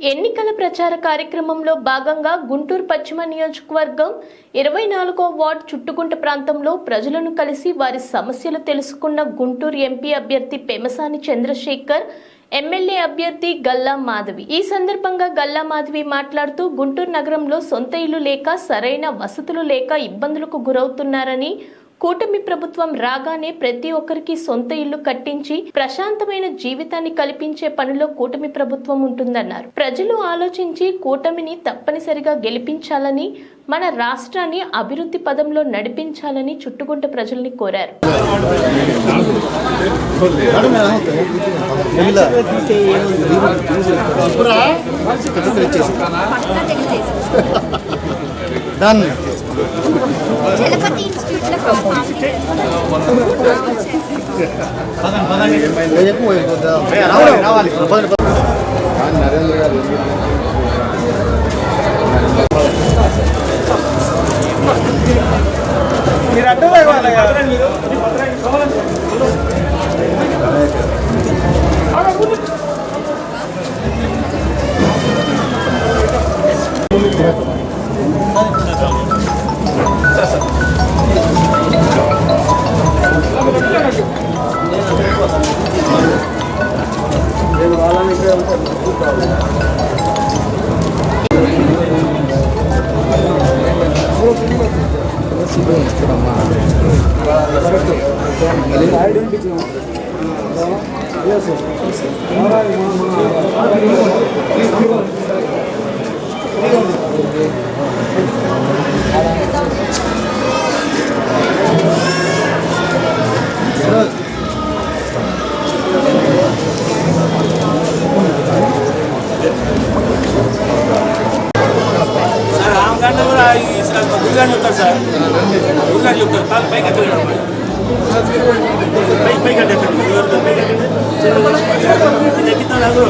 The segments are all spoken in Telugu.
ఎన్నికల ప్రచార కార్యక్రమంలో భాగంగా గుంటూరు పశ్చిమ నియోజకవర్గం ఇరవై నాలుగో వార్డ్ చుట్టుకుంట ప్రాంతంలో ప్రజలను కలిసి వారి సమస్యలు తెలుసుకున్న గుంటూరు ఎంపీ అభ్యర్థి పెమసాని చంద్రశేఖర్ ఎమ్మెల్యే అభ్యర్థి గల్లా మాధవి. ఈ సందర్భంగా గల్లా మాధవి మాట్లాడుతూ గుంటూరు నగరంలో సొంత ఇల్లు లేక సరైన వసతులు లేక ఇబ్బందులకు గురవుతున్నారని కూటమి ప్రభుత్వం రాగానే ప్రతి ఒక్కరికి సొంత ఇల్లు కట్టించి ప్రశాంతమైన జీవితాన్ని కల్పించే పనిలో కూటమి ప్రభుత్వం ఉంటుందన్నారు. ప్రజలు ఆలోచించి కూటమిని తప్పనిసరిగా గెలిపించాలని మన రాష్ట్రాన్ని అభివృద్ధి పదంలో నడిపించాలని చుట్టుగుంట ప్రజల్ని కోరారు. డన్ చలపతి ఇన్స్టిట్యూట్లో ఫ్యామిలీ ఎక్కువ రావాలి రావాలి పదండి, పదండి. నరేంద్ర గారు Yes, sir. Yes, sir. All right, mama. All right, mama. ఆమె గంటలు కూడా ఈ సార్ గుడిగాని చెప్తారు సార్ గుడిగాని చెప్తారు కాలు పైకి ఎత్తలేడు పై పైకి అంటే పైకి ఎత్తండి ఎక్కిస్తాను నాకు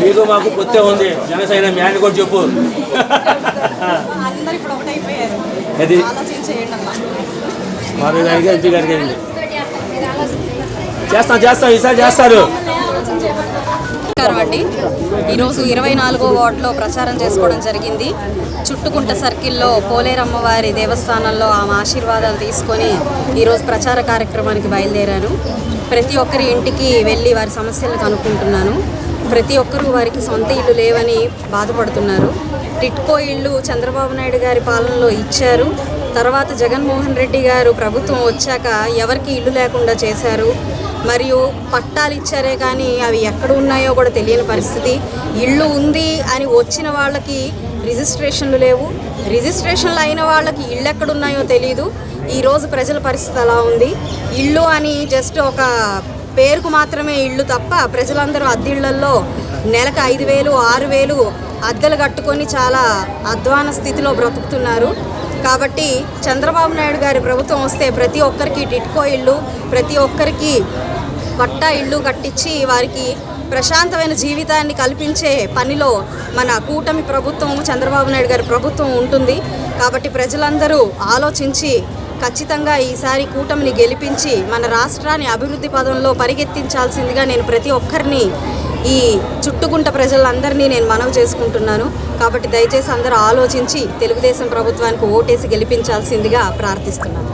మీకు మాకు కొత్త ఉంది. జనసేన మ్యాన్ కూడా చెప్పు. అది మాధవ్ గారికి ఎంపీ గారికి చేస్తాం చేస్తాం ఈసారి చేస్తారు. నమస్కారం అండి. ఈరోజు ఇరవై నాలుగో వార్డులో ప్రచారం చేసుకోవడం జరిగింది. చుట్టుకుంట సర్కిల్లో పోలేరమ్మవారి దేవస్థానంలో ఆమె ఆశీర్వాదాలు తీసుకొని ఈరోజు ప్రచార కార్యక్రమానికి బయలుదేరాను. ప్రతి ఒక్కరి ఇంటికి వెళ్ళి వారి సమస్యలు కనుక్కుంటున్నాను. ప్రతి ఒక్కరూ వారికి సొంత ఇల్లు లేవని బాధపడుతున్నారు. టిట్కో ఇల్లు చంద్రబాబు నాయుడు గారి పాలనలో ఇచ్చారు. తర్వాత జగన్మోహన్ రెడ్డి గారు ప్రభుత్వం వచ్చాక ఎవరికి ఇల్లు లేకుండా చేశారు? మరియు పట్టాలు ఇచ్చారే కానీ అవి ఎక్కడ ఉన్నాయో కూడా తెలియని పరిస్థితి. ఇల్లు ఉంది అని వచ్చిన వాళ్ళకి రిజిస్ట్రేషన్లు లేవు. రిజిస్ట్రేషన్లు అయిన వాళ్ళకి ఇళ్ళు ఎక్కడున్నాయో తెలియదు ఈరోజు ప్రజల పరిస్థితి అలా ఉంది. ఇల్లు అని జస్ట్ ఒక పేరుకు మాత్రమే ఇల్లు తప్ప ప్రజలందరూ అద్దిళ్ళల్లో నెలకు ఐదు వేలు ఆరు వేలు అద్దెలు కట్టుకొని చాలా అధ్వాన స్థితిలో బ్రతుకుతున్నారు. కాబట్టి చంద్రబాబు నాయుడు గారి ప్రభుత్వం వస్తే ప్రతి ఒక్కరికి టిట్కో ఇల్లు ప్రతి ఒక్కరికి పట్టా ఇల్లు కట్టించి వారికి ప్రశాంతమైన జీవితాన్ని కల్పించే పనిలో మన కూటమి ప్రభుత్వం చంద్రబాబు నాయుడు గారి ప్రభుత్వం ఉంటుంది. కాబట్టి ప్రజలందరూ ఆలోచించి ఖచ్చితంగా ఈసారి కూటమిని గెలిపించి మన రాష్ట్రాన్ని అభివృద్ధి పదంలో పరిగెత్తించాల్సిందిగా నేను ప్రతి ఒక్కరిని ఈ చుట్టుకుంట ప్రజలందరినీ నేను మనవి చేసుకుంటున్నాను. కాబట్టి దయచేసి అందరూ ఆలోచించి తెలుగుదేశం ప్రభుత్వానికి ఓటేసి గెలిపించాల్సిందిగా ప్రార్థిస్తున్నాను.